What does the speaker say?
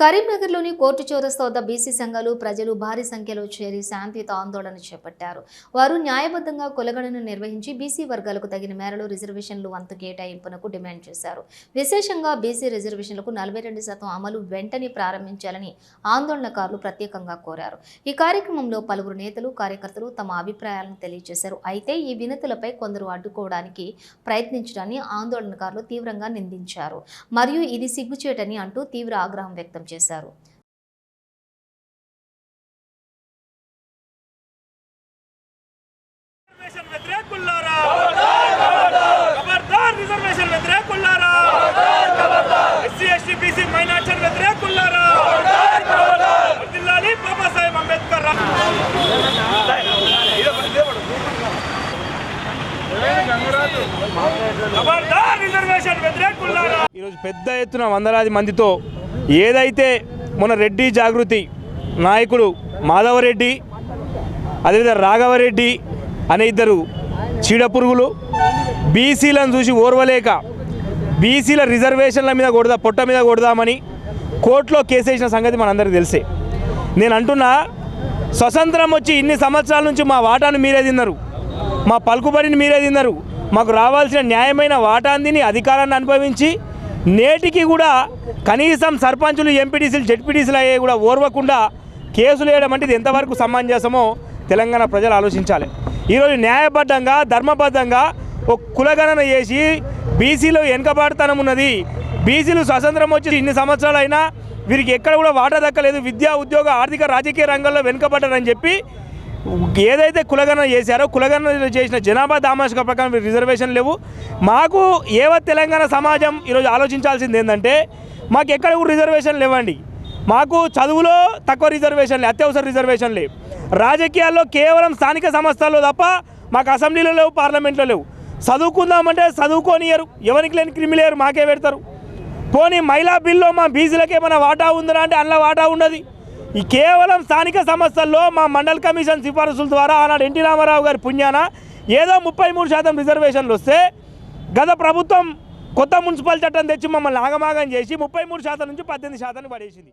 కరీంనగర్లోని కోర్టు చౌరస్తా వద్ద బీసీ సంఘాలు ప్రజలు భారీ సంఖ్యలో చేరి శాంతియుత ఆందోళన చేపట్టారు. వారు న్యాయబద్ధంగా కొలగడను నిర్వహించి బీసీ వర్గాలకు తగిన మేరలో రిజర్వేషన్లు వంతు కేటాయింపునకు డిమాండ్ చేశారు. విశేషంగా బీసీ రిజర్వేషన్లకు నలభై రెండు శాతం అమలు వెంటనే ప్రారంభించాలని ఆందోళనకారులు ప్రత్యేకంగా కోరారు. ఈ కార్యక్రమంలో పలువురు నేతలు కార్యకర్తలు తమ అభిప్రాయాలను తెలియజేశారు. అయితే ఈ వినతులపై కొందరు అడ్డుకోవడానికి ప్రయత్నించడాన్ని ఆందోళనకారులు తీవ్రంగా నిందించారు. మరియు ఇది సిగ్గుచేటని అంటూ తీవ్ర ఆగ్రహం వ్యక్తం చేశారు. ఈరోజు పెద్ద ఎత్తున వందలాది మందితో ఏదైతే మన రెడ్డి జాగృతి నాయకుడు మాధవరెడ్డి అదేవిధంగా రాఘవరెడ్డి అనే ఇద్దరు చీడపురుగులు బీసీలను చూసి ఓర్వలేక బీసీల రిజర్వేషన్ల మీద కొడదా పొట్ట మీద కొడదామని కోర్టులో కేసేసిన సంగతి మనందరికీ తెలిసే. నేను అంటున్నా స్వతంత్రం వచ్చి ఇన్ని సంవత్సరాల నుంచి మా వాటాను మీరే తిన్నారు. మా పలుకుబడిని మీరే తిన్నారు. మాకు రావాల్సిన న్యాయమైన వాటాందిని అధికారాన్ని అనుభవించి నేటికి కూడా కనీసం సర్పంచులు ఎంపీటీసీలు జెడ్పీటీసీలు అయ్యే కూడా ఓర్వకుండా కేసులు వేయడం అంటే ఇది ఎంతవరకు సమంజసమో తెలంగాణ ప్రజలు ఆలోచించాలి. ఈరోజు న్యాయబద్ధంగా ధర్మబద్ధంగా ఒక కులగణన చేసి బీసీలో వెనుకబాటుతనం ఉన్నది. బీసీలు స్వతంత్రం వచ్చి ఇన్ని సంవత్సరాలు అయినా వీరికి ఎక్కడ కూడా వాటా దక్కలేదు. విద్యా ఉద్యోగ ఆర్థిక రాజకీయ రంగంలో వెనుకబడ్డారని చెప్పి ఏదైతే కులగణన చేశారో కులగణన చేసిన జనాభా దామాషిక ప్రకారం రిజర్వేషన్ లేవు. మాకు ఏవో తెలంగాణ సమాజం ఈరోజు ఆలోచించాల్సింది ఏంటంటే మాకు ఎక్కడ కూడా రిజర్వేషన్ లేవండి. మాకు చదువులో తక్కువ రిజర్వేషన్లే అత్యవసర రిజర్వేషన్లే. రాజకీయాల్లో కేవలం స్థానిక సంస్థల్లో తప్ప మాకు అసెంబ్లీలో లేవు పార్లమెంట్లో లేవు. చదువుకుందామంటే చదువుకోనియరు ఎవరికి లేని క్రిమిలేరు మాకే పెడతారు. పోనీ మహిళా బిల్లో మా బీసీలకు ఏమైనా వాటా ఉందా అంటే అందులో వాటా ఉన్నది ఈ కేవలం స్థానిక సంస్థల్లో మా మండల్ కమిషన్ సిఫారసుల ద్వారా ఆనాడు ఎన్టీ రామారావు గారి పుణ్యాన ఏదో ముప్పై మూడు శాతం రిజర్వేషన్లు వస్తే గత ప్రభుత్వం కొత్త మున్సిపల్ చట్టం తెచ్చి మమ్మల్ని ఆగమాగం చేసి ముప్పై మూడు శాతం నుంచి పద్దెనిమిది శాతానికి పడేసింది.